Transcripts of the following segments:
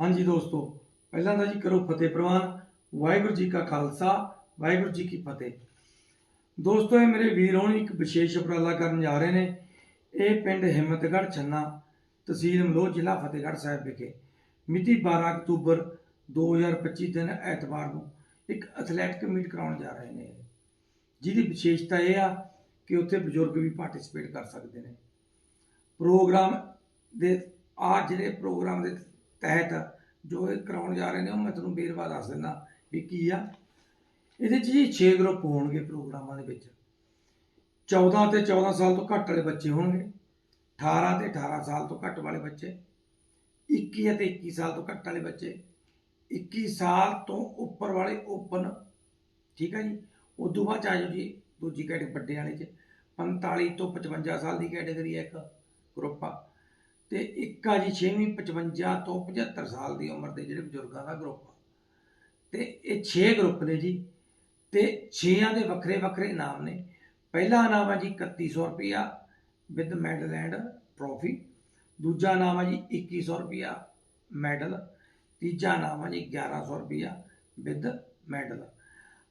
ਹਾਂਜੀ ਦੋਸਤੋ, ਪਹਿਲਾਂ ਤਾਂ ਜੀ ਕਰੋ ਫਤਿਹ ਪ੍ਰਵਾਨ। ਵਾਹਿਗੁਰੂ ਜੀ ਕਾ ਖਾਲਸਾ, ਵਾਹਿਗੁਰੂ ਜੀ ਕੀ ਫਤਿਹ। ਦੋਸਤੋ, ਇਹ ਮੇਰੇ ਵੀਰ ਹੋਣ ਇੱਕ ਵਿਸ਼ੇਸ਼ ਉਪਰਾਲਾ ਕਰਨ ਜਾ ਰਹੇ ਨੇ। ਇਹ ਪਿੰਡ ਹਿੰਮਤਗੜ੍ਹ ਛੰਨਾ, ਤਹਿਸੀਲ ਮਲੋਹ, ਜ਼ਿਲ੍ਹਾ ਫਤਿਹਗੜ੍ਹ ਸਾਹਿਬ ਵਿਖੇ। ਮਿਤੀ 12 ਅਕਤੂਬਰ 2025 ਦਿਨ ਐਤਵਾਰ ਨੂੰ ਇੱਕ ਐਥਲੈਟਿਕ ਮੀਟ ਕਰਾਉਣ ਜਾ ਰਹੇ ਨੇ। ਜਿਹਦੀ ਵਿਸ਼ੇਸ਼ਤਾ ਇਹ ਆ ਕਿ ਉੱਥੇ ਬਜ਼ੁਰਗ ਵੀ ਪਾਰਟਿਸਿਪੇਟ ਕਰ ਸਕਦੇ ਨੇ। ਪ੍ਰੋਗਰਾਮ ਦੇ ਆ ਜਿਹੜੇ ਪ੍ਰੋਗਰਾਮ ਦੇ ਤਹਿਤ ਜੋ ਇਹ ਕਰਾਉਣ ਜਾ ਰਹੇ ਨੇ, ਉਹ ਮੈਂ ਤੁਹਾਨੂੰ ਬੇਰਵਾ ਦੱਸ ਦਿੰਦਾ ਵੀ ਕੀ ਆ। ਇਹਦੇ 'ਚ ਜੀ 6 ਗਰੁੱਪ ਹੋਣਗੇ ਪ੍ਰੋਗਰਾਮਾਂ ਦੇ ਵਿੱਚ। 14 ਤੇ 14 ਸਾਲ ਤੋਂ ਘੱਟ ਵਾਲੇ ਬੱਚੇ ਹੋਣਗੇ। 18 ਤੇ 18 ਸਾਲ ਤੋਂ ਘੱਟ ਵਾਲੇ ਬੱਚੇ। 21 ਅਤੇ 21 ਸਾਲ ਤੋਂ ਘੱਟ ਵਾਲੇ ਬੱਚੇ। 21 ਸਾਲ ਤੋਂ ਉੱਪਰ ਵਾਲੇ ਓਪਨ ਠੀਕ ਹੈ ਜੀ? ਉਦੋਂ ਬਾਅਦ 'ਚ ਆ ਜਾਓ ਜੀ ਦੂਜੀ ਕੈਟੇਗਰੀ ਵੱਡੇ ਵਾਲੇ 'ਚ। 45 ਤੋਂ 55 ਸਾਲ ਦੀ ਕੈਟੇਗਰੀ ਹੈ ਇੱਕ ਗਰੁੱਪ ਆ। ਤੇ ਇੱਕ ਆ ਜੀ 6ਵੀਂ 55 ਤੋਂ 75 ਸਾਲ ਦੀ ਉਮਰ ਦੇ ਜਿਹੜੇ ਬਜ਼ੁਰਗਾਂ ਦਾ ਗਰੁੱਪ ਆ। ਤੇ ਇਹ 6 ਗਰੁੱਪ ਨੇ ਜੀ, ਤੇ 6ਾਂ ਦੇ ਵੱਖਰੇ ਵੱਖਰੇ ਇਨਾਮ ਨੇ। ਪਹਿਲਾ ਇਨਾਮ ਆ ਜੀ 3100 ਰੁਪਿਆ ਵਿਦ ਮੈਡਲ ਐਂਡ ਟਰੋਫੀ ਦੂਜਾ ਇਨਾਮ ਆ ਜੀ 2100 ਰੁਪਿਆ ਮੈਡਲ ਤੀਜਾ ਇਨਾਮ ਆ ਜੀ 1100 ਰੁਪਿਆ ਵਿਦ ਮੈਡਲ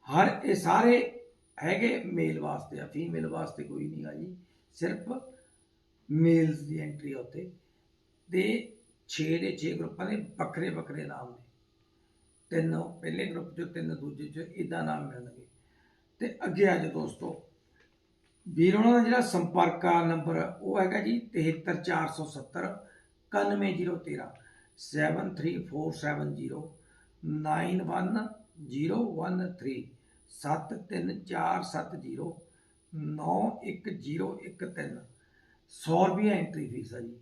ਹਰ ਇਹ ਸਾਰੇ ਹੈਗੇ ਮੇਲ ਵਾਸਤੇ ਆ ਫੀਮੇਲ ਵਾਸਤੇ ਕੋਈ ਨਹੀਂ ਆ ਜੀ। ਸਿਰਫ ਮੇਲਸ ਦੀ ਐਂਟਰੀ ਆ ਉੱਤੇ ਤੇ 6 ਦੇ 6 ਗਰੁੱਪਾਂ ਦੇ ਵੱਖਰੇ ਵੱਖਰੇ ਨਾਮ ਨੇ। ਤਿੰਨ ਪਹਿਲੇ ਗਰੁੱਪ 'ਚ ਤਿੰਨ ਦੂਜੇ 'ਚ ਇਦਾਂ ਨਾਮ ਮਿਲਣਗੇ। ਤੇ ਅੱਗੇ ਆ ਜਾਓ ਦੋਸਤੋ, ਵੀਰ ਉਹਨਾਂ ਦਾ ਜਿਹੜਾ ਸੰਪਰਕ ਆ ਨੰਬਰ, ਉਹ ਹੈਗਾ ਜੀ 73470 91013 73470 91013 73470 91013 100 ਰੁਪਏ ਐਂਟਰੀ ਫੀਸ ਆ ਜੀ।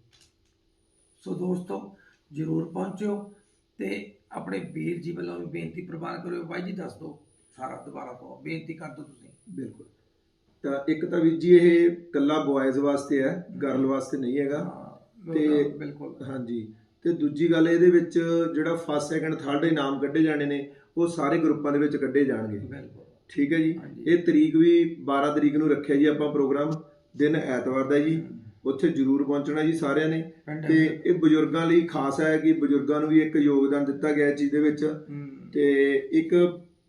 ਸੋ ਦੋਸਤੋ ਜਰੂਰ ਪਹੁੰਚਿਓ ਤੇ ਆਪਣੇ ਵੀਰ ਜੀ ਵੱਲੋਂ ਵੀ ਬੇਨਤੀ ਪ੍ਰਵਾਨ ਕਰਿਓ। ਬਾਈ ਜੀ ਦੱਸ ਦਿਓ ਸਾਰਾ ਦੁਬਾਰਾ ਤੋਂ। ਬੇਨਤੀ ਕਰ ਦਿਓ ਤੁਸੀਂ। ਬਿਲਕੁਲ। ਤਾਂ ਇੱਕ ਤਾਂ ਵੀਰ ਜੀ ਇਹ ਕੱਲਾ ਬॉयਜ਼ ਵਾਸਤੇ ਹੈ ਗਰਲ ਵਾਸਤੇ ਨਹੀਂ ਹੈਗਾ। ਤੇ- ਬਿਲਕੁਲ। ਹਾਂਜੀ ਤੇ ਦੂਜੀ ਗੱਲ ਇਹਦੇ ਵਿੱਚ ਜਿਹੜਾ ਫਸਟ ਸੈਕੰਡ ਥਰਡ ਇਨਾਮ ਕੱਢੇ ਜਾਣੇ ਨੇ ਉਹ ਸਾਰੇ ਗਰੁੱਪਾਂ ਦੇ ਵਿੱਚ ਕੱਢੇ ਜਾਣਗੇ। ਬਿਲਕੁਲ। ਠੀਕ ਹੈ ਜੀ। ਇਹ ਤਰੀਕ ਵੀ 12 ਤਰੀਕ ਨੂੰ ਰੱਖਿਆ ਜੀ ਆਪਾਂ ਪ੍ਰੋਗਰਾਮ ਦਿਨ ਐਤਵਾਰ ਦਾ ਜੀ। ਉੱਥੇ ਜ਼ਰੂਰ ਪਹੁੰਚਣਾ ਜੀ ਸਾਰਿਆਂ ਨੇ ਤੇ ਇਹ ਬਜ਼ੁਰਗਾਂ ਲਈ ਖਾਸ ਹੈ ਕਿ ਬਜ਼ੁਰਗਾਂ ਨੂੰ ਵੀ ਇੱਕ ਯੋਗਦਾਨ ਦਿੱਤਾ ਗਿਆ ਚੀਜ਼ ਦੇ ਵਿੱਚ। ਤੇ ਇੱਕ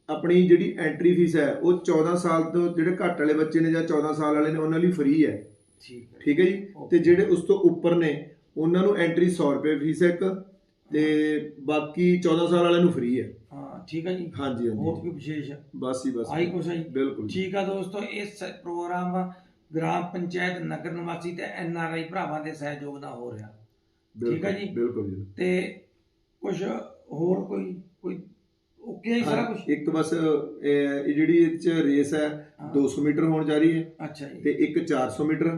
ਆਪਣੀ ਜਿਹੜੀ ਐਂਟਰੀ ਫੀਸ ਹੈ ਉਹ 14 ਸਾਲ ਤੋਂ ਜਿਹੜੇ ਘੱਟ ਵਾਲੇ ਬੱਚੇ ਨੇ ਜਾਂ 14 ਸਾਲ ਵਾਲੇ ਨੇ ਉਹਨਾਂ ਲਈ ਫ੍ਰੀ ਹੈ। ਠੀਕ ਹੈ। ਠੀਕ ਹੈ ਜੀ? ਤੇ ਜਿਹੜੇ ਉਸ ਤੋਂ ਉੱਪਰ ਨੇ ਉਹਨਾਂ ਨੂੰ ਐਂਟਰੀ 100 ਰੁਪਏ ਫੀਸ ਹੈ ਇੱਕ ਤੇ ਬਾਕੀ 14 ਸਾਲ ਵਾਲਿਆਂ ਨੂੰ ਫ੍ਰੀ ਹੈ। ਹਾਂ ਠੀਕ ਹੈ ਜੀ। ਹਾਂਜੀ ਹੋਰ ਹਾਂਜੀ ਕੋਈ ਵਿਸ਼ੇਸ਼ ਬਸ ਹੀ ਬਸ। ਆਈ ਕੁਛ ਹੈ ਬਿਲਕੁਲ। ਠੀਕ ਆ ਦੋਸਤੋ ਇਸ ਪ੍ਰੋਗਰਾਮ ਗ੍ਰਾਮ ਪੰਚਾਇਤ ਨਗਰ ਨਿਵਾਸੀ ਤੇ ਐਨ ਆਰ ਆਈ ਭਰਾਵਾਂ ਦੇ ਸਹਿਯੋਗ ਨਾਲ ਹੋ ਰਿਹਾ। ਠੀਕ ਹੈ ਜੀ। ਬਿਲਕੁਲ ਜੀ। ਤੇ ਕੁਝ ਹੋਰ ਕੋਈ ਕੋਈ ਓਕੇ ਹੈ ਸਾਰਾ ਕੁਝ ਇੱਕ ਬਸ ਇਹ ਜਿਹੜੀ ਇਹ ਚ ਰੇਸ ਹੈ ਹਾਂ। 200 ਮੀਟਰ ਹੋਣ ਜਾ ਰਹੀ ਹੈ ਅੱਛਾ ਜੀ। ਤੇ ਇੱਕ 400 ਮੀਟਰ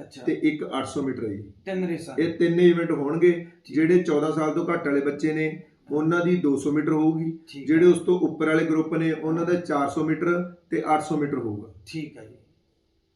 ਅੱਛਾ। ਤੇ ਇੱਕ 800 ਮੀਟਰ ਹੈ ਜੀ। ਤਿੰਨ ਰੇਸਾਂ। ਇਹ ਤਿੰਨ ਇਵੈਂਟ ਹੋਣਗੇ ਜਿਹੜੇ 14 ਸਾਲ ਤੋਂ ਘੱਟ ਵਾਲੇ ਬੱਚੇ ਨੇ ਉਹਨਾਂ ਦੀ 200 ਮੀਟਰ ਹੋਊਗੀ। ਜਿਹੜੇ ਉਸ ਤੋਂ ਉੱਪਰ ਵਾਲੇ ਗਰੁੱਪ ਨੇ ਉਹਨਾਂ ਦਾ 400 ਮੀਟਰ ਤੇ 800 ਮੀਟਰ ਹੋਊਗਾ। ਠੀਕ ਹੈ ਜੀ।